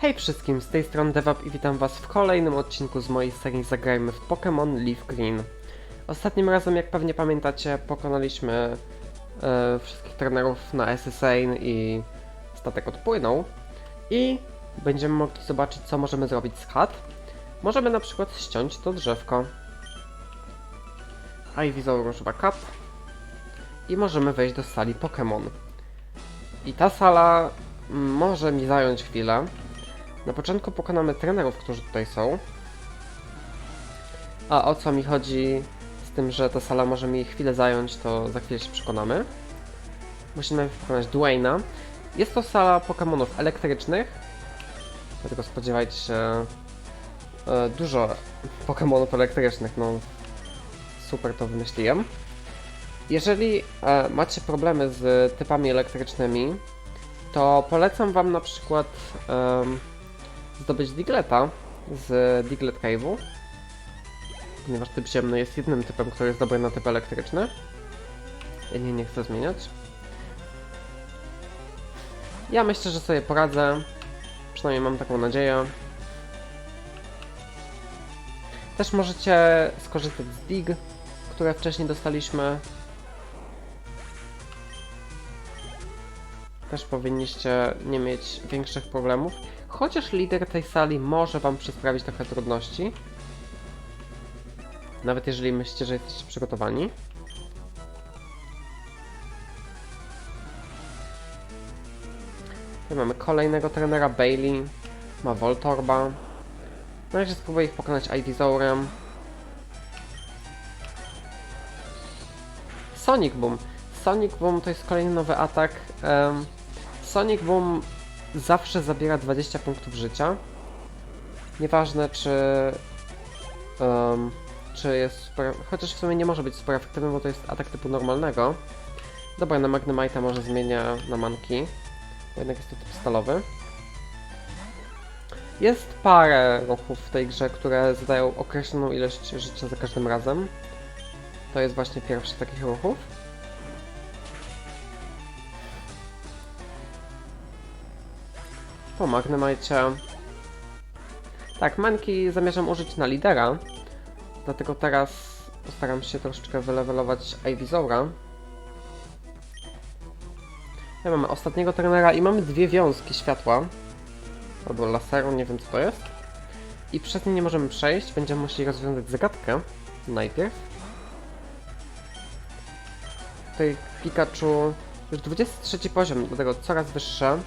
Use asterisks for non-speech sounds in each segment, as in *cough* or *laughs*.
Hej wszystkim, z tej strony DevUp i witam was w kolejnym odcinku z mojej serii Zagrajmy w Pokémon Leaf Green. Ostatnim razem, jak pewnie pamiętacie, pokonaliśmy e, wszystkich trenerów na SSA i statek odpłynął. I będziemy mogli zobaczyć, co możemy zrobić z chat. Możemy na przykład ściąć to drzewko. Ivysaur używa kap. I możemy wejść do sali Pokémon. I ta sala mm, może mi zająć chwilę. Na początku pokonamy trenerów, którzy tutaj są. A o co mi chodzi z tym, że ta sala może mi chwilę zająć, to za chwilę się przekonamy. Musimy pokonać Dwayna. Jest to sala Pokémonów elektrycznych, dlatego spodziewajcie się e, dużo Pokémonów elektrycznych, no super to wymyśliłem. Jeżeli e, macie problemy z typami elektrycznymi, to polecam wam na przykład em, zdobyć Digleta z Diglet Cave'u, ponieważ typ ziemny jest jednym typem, który jest dobry na typ elektryczny. Ja nie, nie chcę zmieniać. Ja myślę, że sobie poradzę. Przynajmniej mam taką nadzieję. Też możecie skorzystać z Dig, które wcześniej dostaliśmy. Też powinniście nie mieć większych problemów. Chociaż lider tej sali może wam przysprawić trochę trudności. Nawet jeżeli myślicie, że jesteście przygotowani. Tu mamy kolejnego trenera, Bailey. Ma Voltorba. Na razie spróbuję ich pokonać Ivysaurem. Sonic Boom. Sonic Boom to jest kolejny nowy atak. Sonic Boom zawsze zabiera 20 punktów życia. Nieważne czy. em, czy jest super. Chociaż w sumie nie może być super efektywny, bo to jest atak typu normalnego. Dobra, na Magnemite'a może zmienia na manki. Bo jednak jest to typ stalowy. Jest parę ruchów w tej grze, które zadają określoną ilość życia za każdym razem. To jest właśnie pierwszy z takich ruchów. Po Magnemite. Tak, manki zamierzam użyć na lidera. Dlatego teraz postaram się troszeczkę wylewelować Ivysaura. Ja mamy ostatniego trenera i mamy dwie wiązki światła. Albo laseru, nie wiem co to jest. I przez nie nie możemy przejść, będziemy musieli rozwiązać zagadkę najpierw. Tutaj Pikachu już 23 poziom, dlatego coraz wyższe.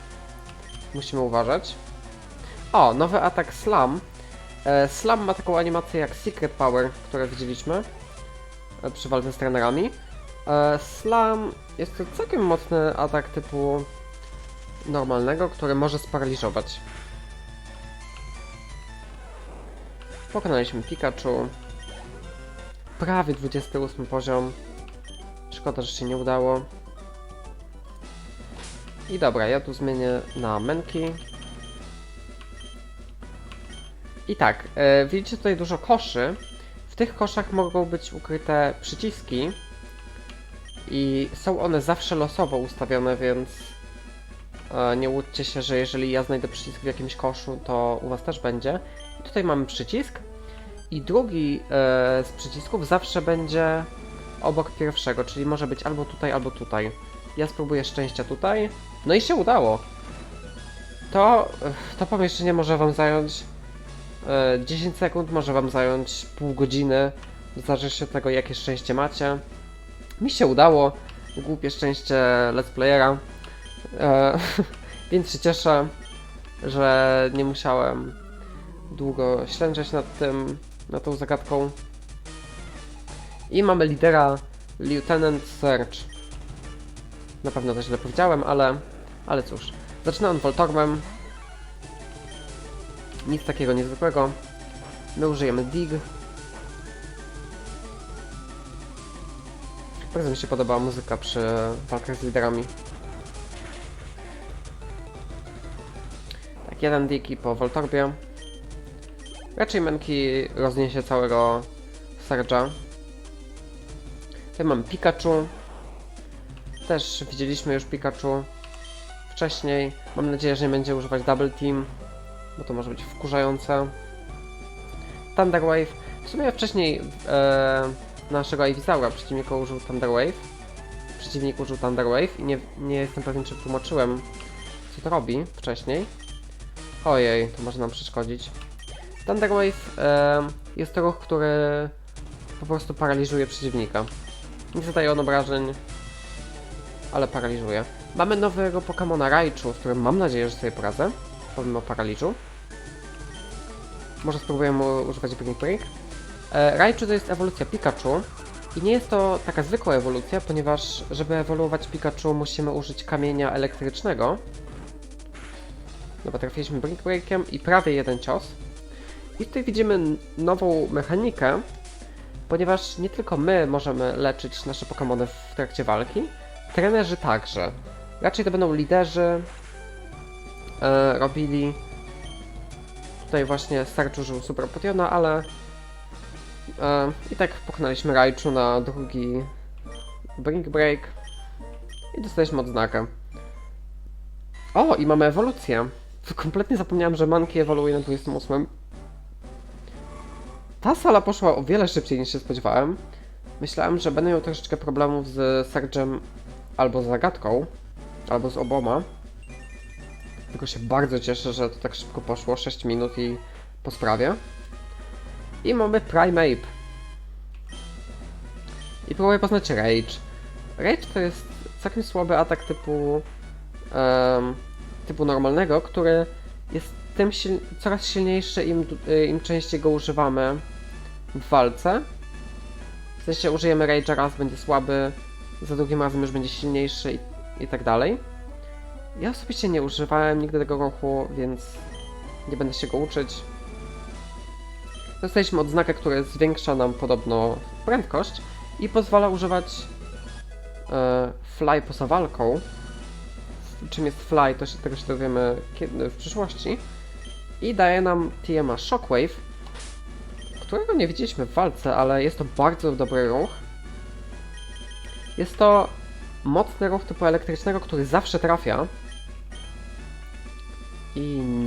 Musimy uważać. O, nowy atak Slam. E, Slam ma taką animację jak Secret Power, które widzieliśmy e, przy walce z trenerami. E, Slam jest to całkiem mocny atak typu normalnego, który może sparaliżować. Pokonaliśmy Pikachu. Prawie 28 poziom. Szkoda, że się nie udało. I dobra, ja tu zmienię na Menki. I tak, e, widzicie tutaj dużo koszy. W tych koszach mogą być ukryte przyciski. I są one zawsze losowo ustawione, więc e, nie łudźcie się, że jeżeli ja znajdę przycisk w jakimś koszu, to u was też będzie. I tutaj mamy przycisk. I drugi e, z przycisków zawsze będzie obok pierwszego, czyli może być albo tutaj, albo tutaj. Ja spróbuję szczęścia tutaj. No i się udało. To, to pomieszczenie może wam zająć e, 10 sekund, może wam zająć pół godziny. Zależy się tego, jakie szczęście macie. Mi się udało. Głupie szczęście let's playera. E, *laughs* więc się cieszę, że nie musiałem długo ślęczeć nad tym, nad tą zagadką. I mamy lidera Lieutenant Search. Na pewno to źle powiedziałem, ale, ale cóż. Zaczyna on. Nic takiego niezwykłego. My użyjemy Dig. Bardzo mi się podobała muzyka przy walkach z liderami. Tak, jeden Dig i po Voltorbie. Raczej Menki rozniesie całego Surge'a. Tutaj mamy Pikachu. Też widzieliśmy już Pikachu wcześniej. Mam nadzieję, że nie będzie używać Double Team. bo to może być wkurzające. Thunder Wave. W sumie wcześniej e, naszego Avizaura przeciwnik użył Thunder Wave. Przeciwnik użył Thunder Wave i nie, nie jestem pewien, czy tłumaczyłem, co to robi wcześniej. Ojej, to może nam przeszkodzić. Thunder Wave e, jest to ruch, który po prostu paraliżuje przeciwnika. Nie zadaje on obrażeń, ale paraliżuje. Mamy nowego Pokemona Raichu, z którym mam nadzieję, że sobie poradzę, pomimo paraliżu. Może spróbujemy używać Blink Break. E, Raichu to jest ewolucja Pikachu i nie jest to taka zwykła ewolucja, ponieważ żeby ewoluować Pikachu musimy użyć kamienia elektrycznego. Dobra, trafiliśmy Blink Breakiem i prawie jeden cios. I tutaj widzimy nową mechanikę, ponieważ nie tylko my możemy leczyć nasze Pokémony w trakcie walki, trenerzy także. Raczej to będą liderzy e, robili. Tutaj właśnie Starcz użył Super Potiona, ale e, i tak pokonaliśmy Raichu na drugi Brink Break i dostaliśmy odznakę. O, i mamy ewolucję. Kompletnie zapomniałem, że Monkey ewoluuje na 28. Ta sala poszła o wiele szybciej niż się spodziewałem. Myślałem, że będę miał troszeczkę problemów z Sergem albo z zagadką, albo z oboma. Tylko się bardzo cieszę, że to tak szybko poszło, 6 minut i po sprawie. I mamy Primeape. I próbuję poznać Rage. Rage to jest całkiem słaby atak typu em, typu normalnego, który jest tym coraz silniejszy im, y, im częściej go używamy w walce. W sensie użyjemy Rage'a raz, będzie słaby, za drugim razem już będzie silniejszy i, i tak dalej. Ja osobiście nie używałem nigdy tego ruchu, więc nie będę się go uczyć. Dostaliśmy odznakę, która zwiększa nam podobno prędkość i pozwala używać e, fly poza walką. Czym jest fly, to się tego się dowiemy kiedy, w przyszłości. I daje nam TMA Shockwave, którego nie widzieliśmy w walce, ale jest to bardzo dobry ruch. Jest to mocny ruch typu elektrycznego, który zawsze trafia. I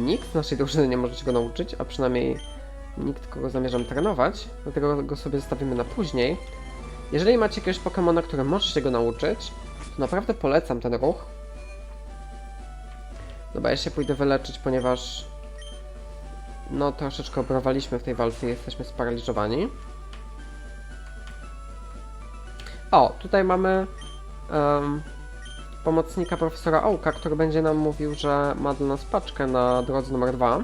nikt z naszej drużyny nie może się go nauczyć, a przynajmniej nikt, kogo zamierzam trenować, dlatego go sobie zostawimy na później. Jeżeli macie jakiegoś Pokemona, który może się go nauczyć, to naprawdę polecam ten ruch. Dobra, ja się pójdę wyleczyć, ponieważ no troszeczkę obrowaliśmy w tej walce i jesteśmy sparaliżowani. O, tutaj mamy em, pomocnika profesora Ołka, który będzie nam mówił, że ma dla nas paczkę na drodze numer 2.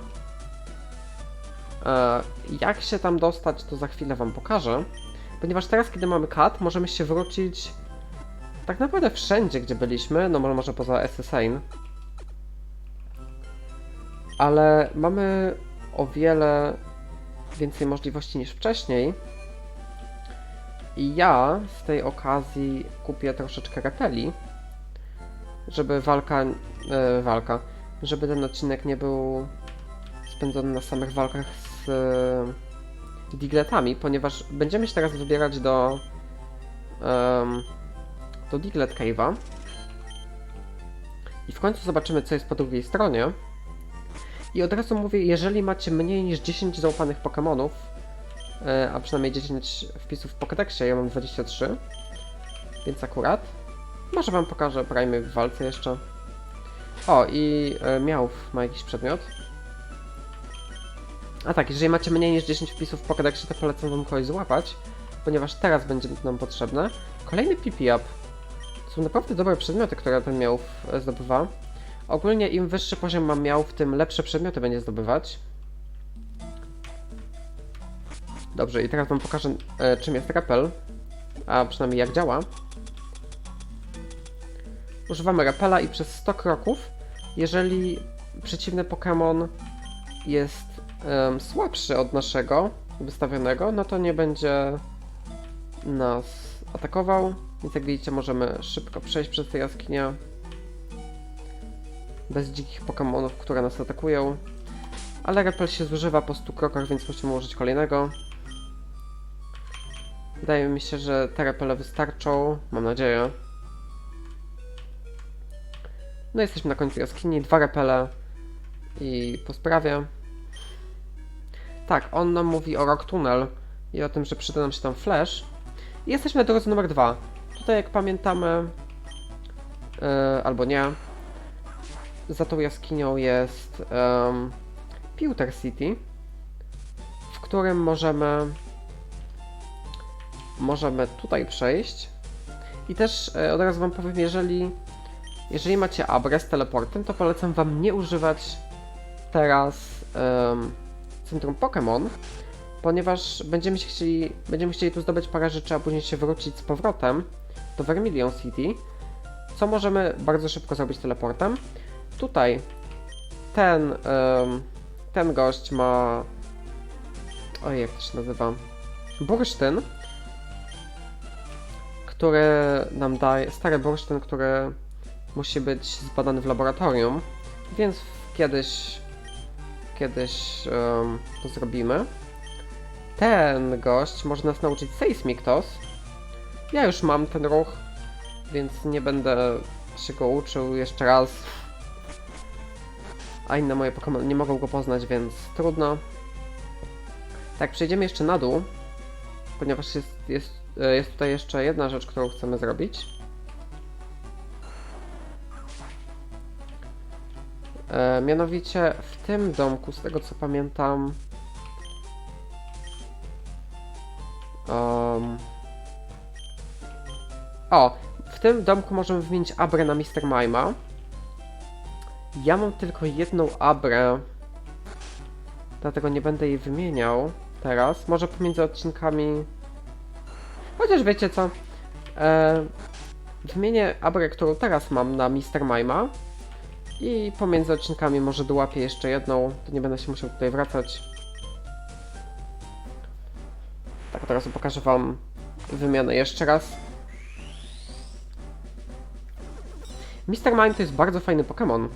E, jak się tam dostać, to za chwilę Wam pokażę. Ponieważ teraz, kiedy mamy kat, możemy się wrócić tak naprawdę wszędzie, gdzie byliśmy, no może, może poza SSN. Ale mamy o wiele więcej możliwości niż wcześniej. I ja z tej okazji kupię troszeczkę repeli, żeby walka, e, walka, żeby ten odcinek nie był spędzony na samych walkach z e, digletami, ponieważ będziemy się teraz wybierać do em, do Diglet Cave'a i w końcu zobaczymy co jest po drugiej stronie. I od razu mówię, jeżeli macie mniej niż 10 zaufanych Pokémonów, e, a przynajmniej 10 wpisów w Pokédexie, ja mam 23, więc akurat. Może wam pokażę Prime w walce jeszcze. O, i e, Miałw ma jakiś przedmiot. A tak, jeżeli macie mniej niż 10 wpisów w Pokédexie, to polecam wam kogoś złapać, ponieważ teraz będzie nam potrzebne. Kolejny PP-Up. To są naprawdę dobre przedmioty, które ten Miałw e, zdobywa. Ogólnie im wyższy poziom mam miał, tym lepsze przedmioty będzie zdobywać. Dobrze, i teraz wam pokażę e, czym jest repel, a przynajmniej jak działa. Używamy repela i przez 100 kroków, jeżeli przeciwny Pokémon jest em, słabszy od naszego wystawionego, no to nie będzie nas atakował. Więc jak widzicie możemy szybko przejść przez tę jaskinię bez dzikich Pokémonów, które nas atakują. Ale repel się zużywa po 100 krokach, więc musimy użyć kolejnego. Wydaje mi się, że te repele wystarczą. Mam nadzieję. No jesteśmy na końcu jaskini. Dwa repele I po sprawie. Tak, on nam mówi o Rock Tunnel i o tym, że przyda nam się tam flash. I jesteśmy na drodze numer dwa. Tutaj, jak pamiętamy, e, albo nie, za tą jaskinią jest um, Pewter City, w którym możemy możemy tutaj przejść. I też e, od razu wam powiem, jeżeli jeżeli macie Abre z teleportem, to polecam wam nie używać teraz em, Centrum Pokémon, ponieważ będziemy się chcieli, będziemy chcieli tu zdobyć parę rzeczy, a później się wrócić z powrotem do Vermilion City, co możemy bardzo szybko zrobić teleportem. Tutaj ten, em, ten gość ma... Ojej, jak to się nazywa? Bursztyn, który nam daje... Stary bursztyn, który musi być zbadany w laboratorium, więc kiedyś, kiedyś em, to zrobimy. Ten gość może nas nauczyć Seismic Toss. Ja już mam ten ruch, więc nie będę się go uczył jeszcze raz. A inne moje Pokémon nie mogą go poznać, więc trudno. Tak, przejdziemy jeszcze na dół, ponieważ jest, jest, jest tutaj jeszcze jedna rzecz, którą chcemy zrobić. E, mianowicie w tym domku, z tego co pamiętam. Um, o, w tym domku możemy wymienić Abrę na Mr. Mima. Ja mam tylko jedną Abrę, dlatego nie będę jej wymieniał teraz. Może pomiędzy odcinkami. Chociaż wiecie co? E, wymienię Abrę, którą teraz mam na Mr. Mima. I pomiędzy odcinkami może dołapię jeszcze jedną, to nie będę się musiał tutaj wracać. Tak, teraz pokażę wam wymianę jeszcze raz. Mr. Mime to jest bardzo fajny Pokémon.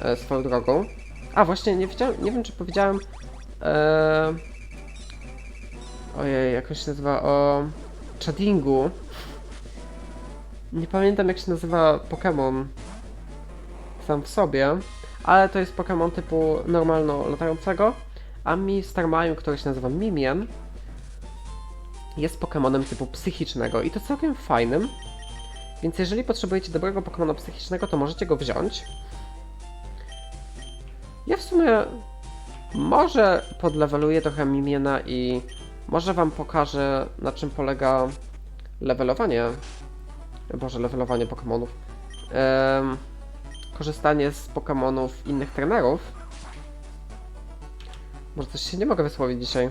E, swoją drogą. A właśnie, nie, nie wiem czy powiedziałem. E... Ojej, jak on się nazywa? O. Chadingu. Nie pamiętam jak się nazywa Pokémon sam w sobie, ale to jest Pokémon typu normalno latającego, a Mr. Mime, który się nazywa Mimian, jest Pokémonem typu psychicznego i to całkiem fajnym. Więc jeżeli potrzebujecie dobrego Pokémona psychicznego, to możecie go wziąć. Ja w sumie może podleweluję trochę Mimiena i może wam pokażę na czym polega levelowanie. Boże, levelowanie Pokémonów. Ehm, korzystanie z Pokémonów innych trenerów. Może coś się nie mogę wysłowić dzisiaj.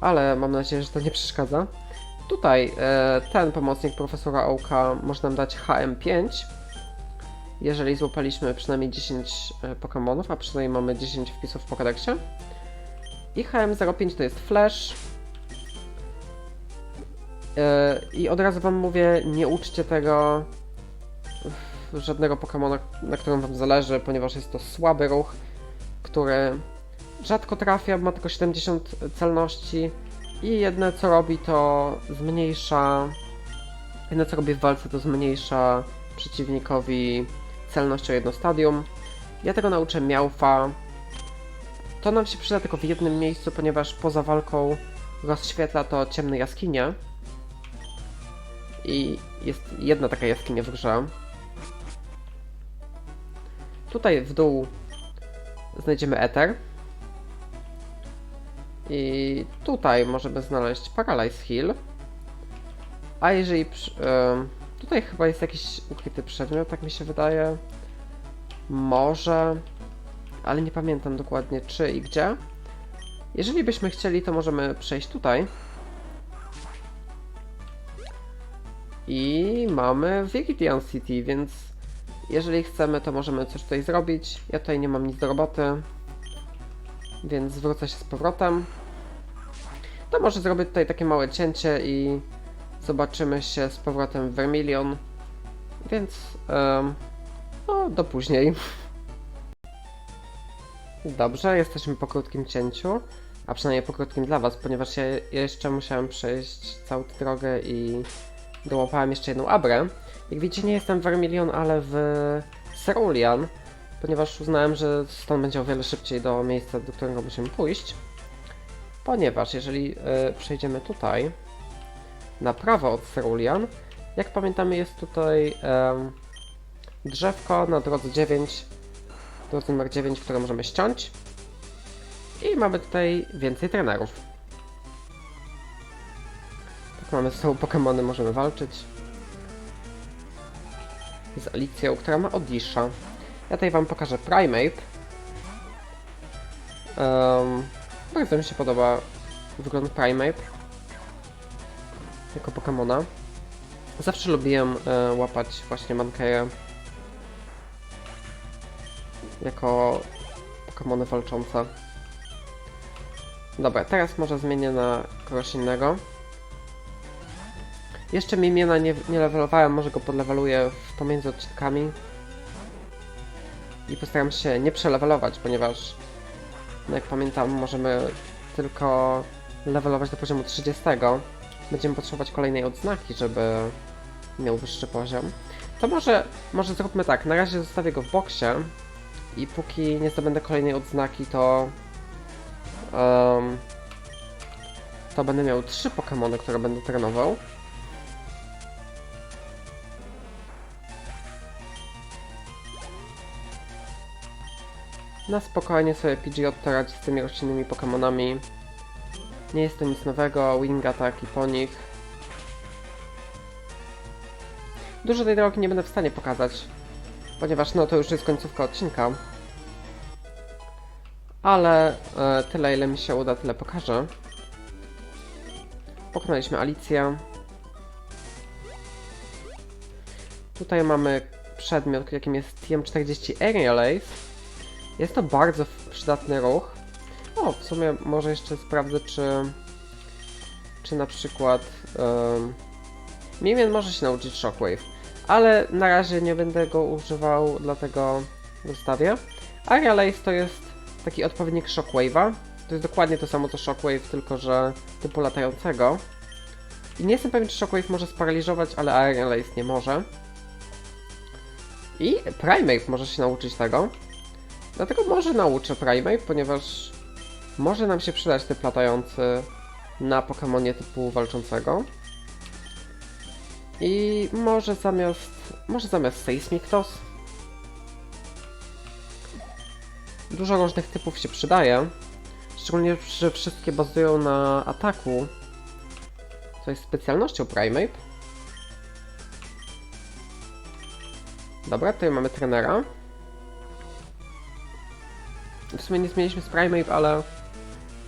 Ale mam nadzieję, że to nie przeszkadza. Tutaj e, ten pomocnik profesora Ołka może nam dać HM5. Jeżeli złapaliśmy przynajmniej 10 e, Pokémonów, a przynajmniej mamy 10 wpisów w Pokédexie. I HM05 to jest Flash. E, I od razu wam mówię, nie uczcie tego żadnego Pokemona, na którym wam zależy, ponieważ jest to słaby ruch, który rzadko trafia, ma tylko 70 celności i jedne co robi to zmniejsza jedne co robi w walce to zmniejsza przeciwnikowi celność o jedno stadium. Ja tego nauczę Miałfa. To nam się przyda tylko w jednym miejscu, ponieważ poza walką rozświetla to ciemne jaskinie. I jest jedna taka jaskinia w grze. Tutaj w dół znajdziemy Ether. I tutaj możemy znaleźć Paralyze Heal. A jeżeli... przy- em, tutaj chyba jest jakiś ukryty przedmiot, tak mi się wydaje. Może... Ale nie pamiętam dokładnie czy i gdzie. Jeżeli byśmy chcieli, to możemy przejść tutaj. I mamy Viridian City, więc jeżeli chcemy, to możemy coś tutaj zrobić. Ja tutaj nie mam nic do roboty, więc zwrócę się z powrotem. To może zrobię tutaj takie małe cięcie i zobaczymy się z powrotem w Vermilion. Więc em, no, do później. *laughs* Dobrze, jesteśmy po krótkim cięciu, a przynajmniej po krótkim dla Was, ponieważ ja jeszcze musiałem przejść całą tę drogę i dołapałem jeszcze jedną abrę. Jak widzicie, nie jestem w Vermilion, ale w Cerulean, ponieważ uznałem, że stąd będzie o wiele szybciej do miejsca, do którego musimy pójść. Ponieważ jeżeli e, przejdziemy tutaj, na prawo od Cerulean, jak pamiętamy jest tutaj drzewko na drodze 9, drodze numer 9, które możemy ściąć. I mamy tutaj więcej trenerów. Tak mamy z sobą Pokémony, możemy walczyć. Z Alicją, która ma Odisha. Ja tutaj wam pokażę Primeape. Um, bardzo mi się podoba wygląd Primeape. Jako Pokemona. Zawsze lubiłem e, łapać właśnie Mankeję. Jako Pokemony walczące. Dobra, teraz może zmienię na kogoś innego. Jeszcze Mimiena nie, nie levelowałem, może go podleweluję w pomiędzy odcinkami. I postaram się nie przelevelować, ponieważ no jak pamiętam możemy tylko levelować do poziomu 30. Będziemy potrzebować kolejnej odznaki, żeby miał wyższy poziom. To może, może zróbmy tak, na razie zostawię go w boksie i póki nie zdobędę kolejnej odznaki, to em, to będę miał trzy Pokémony, które będę trenował. Na spokojnie sobie Pidgeot radzi z tymi roślinnymi Pokémonami. Nie jest to nic nowego, Wing Attack i po nich. Dużo tej drogi nie będę w stanie pokazać, ponieważ no to już jest końcówka odcinka. Ale e, tyle ile mi się uda, tyle pokażę. Pokonaliśmy Alicję. Tutaj mamy przedmiot, jakim jest TM40 Aerial Ace. Jest to bardzo przydatny ruch. O, w sumie może jeszcze sprawdzę, czy czy na przykład um, Mimian może się nauczyć Shockwave, ale na razie nie będę go używał, dlatego zostawię. Aerial Ace to jest taki odpowiednik Shockwave'a. To jest dokładnie to samo co Shockwave, tylko że typu latającego. I nie jestem pewien, czy Shockwave może sparaliżować, ale Aerial Ace nie może. I Primeape może się nauczyć tego. Dlatego może nauczę Primeape, ponieważ może nam się przydać typ latający na Pokemonie typu walczącego. I może zamiast. Może zamiast Seismictos. Dużo różnych typów się przydaje. Szczególnie, że wszystkie bazują na ataku. Co jest specjalnością Primeape. Dobra, tutaj mamy trenera. W sumie nie zmieniliśmy z Primeape, ale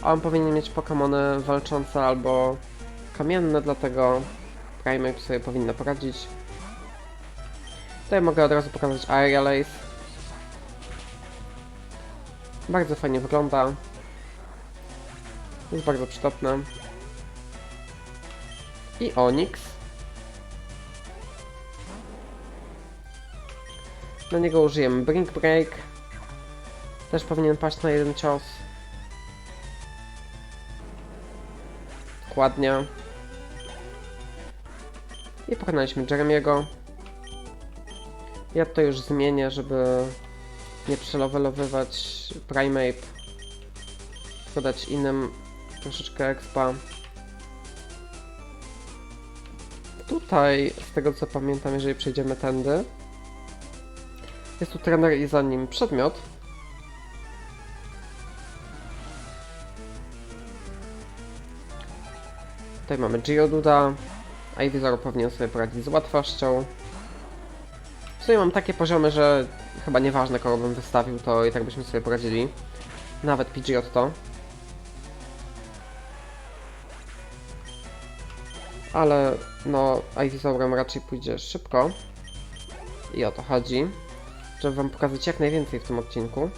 on powinien mieć Pokémony walczące albo kamienne, dlatego Primeape sobie powinna poradzić. Tutaj mogę od razu pokazać Aerial Ace. Bardzo fajnie wygląda. Jest bardzo przydatne. I Onyx. Na niego użyjemy Brink Break. Też powinien paść na jeden cios. Dokładnie. I pokonaliśmy Jeremiego. Ja to już zmienię, żeby nie przelowelowywać Primeape. Podać innym troszeczkę expa. Tutaj, z tego co pamiętam, jeżeli przejdziemy tędy, jest tu trener i za nim przedmiot. Tutaj mamy Geoduda. Ivysaur powinien sobie poradzić z łatwością. W sumie mam takie poziomy, że chyba nieważne kogo bym wystawił, to i tak byśmy sobie poradzili. Nawet Pidgeot to. Ale no, Ivysaurem raczej pójdzie szybko. I o to chodzi. Żeby wam pokazać jak najwięcej w tym odcinku.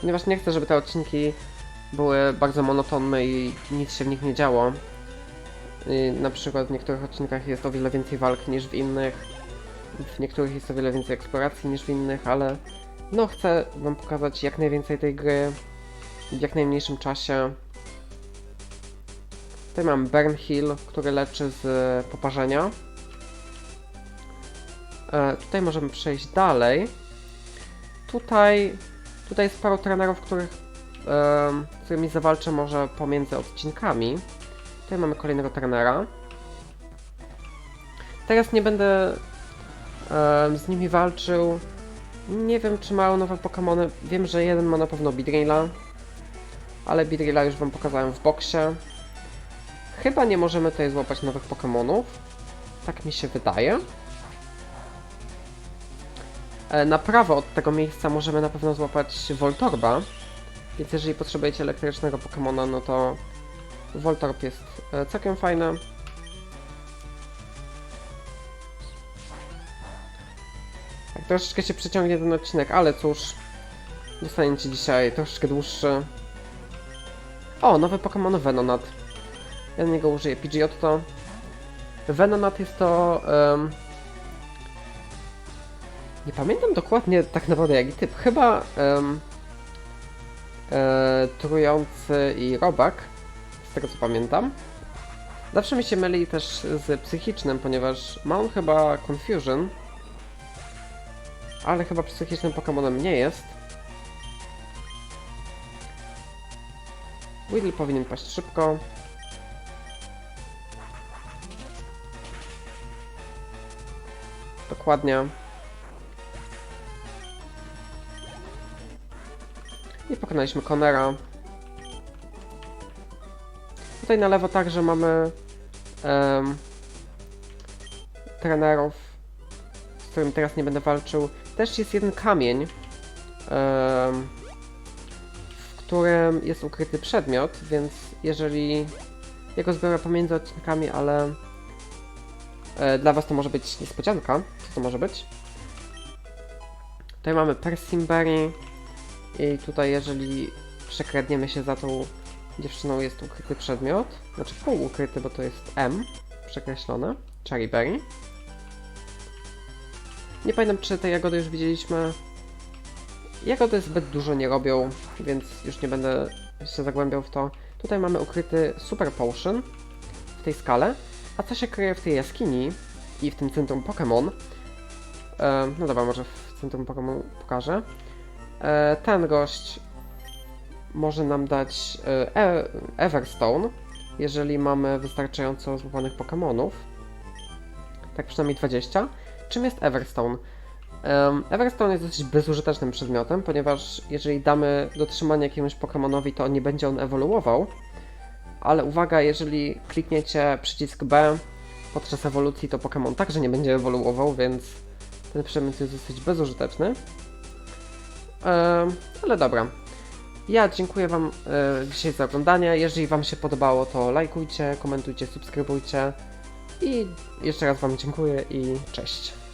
Ponieważ nie chcę, żeby te odcinki były bardzo monotonne i nic się w nich nie działo. I na przykład w niektórych odcinkach jest o wiele więcej walk niż w innych. W niektórych jest o wiele więcej eksploracji niż w innych, ale no chcę wam pokazać jak najwięcej tej gry w jak najmniejszym czasie. Tutaj mam Burnhill, który leczy z poparzenia. E, tutaj możemy przejść dalej. Tutaj, tutaj jest paru trenerów, których, z którymi zawalczę może pomiędzy odcinkami. Tutaj mamy kolejnego trenera. Teraz nie będę z nimi walczył. Nie wiem, czy mają nowe Pokémony. Wiem, że jeden ma na pewno Beedrilla, ale Beedrilla już wam pokazałem w boksie. Chyba nie możemy tutaj złapać nowych Pokémonów. Tak mi się wydaje. E, Na prawo od tego miejsca możemy na pewno złapać Voltorba. Więc jeżeli potrzebujecie elektrycznego Pokemona, no to Voltorb jest e, całkiem fajny. Tak, troszeczkę się przeciągnie ten odcinek, ale cóż. Dostaniecie dzisiaj troszeczkę dłuższy. O, nowy Pokémon Venonat. Ja niego użyję Pidgeotto. Venonat jest to... em, nie pamiętam dokładnie tak naprawdę jaki typ. Chyba e, trujący i robak, z tego co pamiętam. Zawsze mi się myli też z psychicznym, ponieważ ma on chyba Confusion, ale chyba psychicznym Pokemonem nie jest. Weedle powinien paść szybko. Dokładnie. Pokonaliśmy Conera. Tutaj na lewo także mamy em, trenerów, z którym teraz nie będę walczył. Też jest jeden kamień, em, w którym jest ukryty przedmiot, więc jeżeli ja go zbiorę pomiędzy odcinkami, ale e, dla Was to może być niespodzianka, co to może być. Tutaj mamy Persimberry i tutaj jeżeli przekradniemy się za tą dziewczyną jest ukryty przedmiot, znaczy pół ukryty, bo to jest M przekreślone, Cherryberry. Nie pamiętam, czy te jagody już widzieliśmy. Jagody zbyt dużo nie robią, więc już nie będę się zagłębiał w to. Tutaj mamy ukryty Super Potion w tej skale. A co się kryje w tej jaskini i w tym centrum Pokémon? E, no dobra, może w centrum Pokémon pokażę. E, ten gość może nam dać e, e, Everstone, jeżeli mamy wystarczająco złapanych Pokémonów. Tak przynajmniej 20. Czym jest Everstone? Everstone jest dosyć bezużytecznym przedmiotem, ponieważ jeżeli damy do trzymania jakiemuś Pokemonowi, to nie będzie on ewoluował. Ale uwaga, jeżeli klikniecie przycisk B podczas ewolucji, to Pokémon także nie będzie ewoluował, więc ten przedmiot jest dosyć bezużyteczny. Em, ale dobra. Ja dziękuję Wam e, dzisiaj za oglądanie. Jeżeli Wam się podobało, to lajkujcie, komentujcie, subskrybujcie. I jeszcze raz Wam dziękuję i cześć.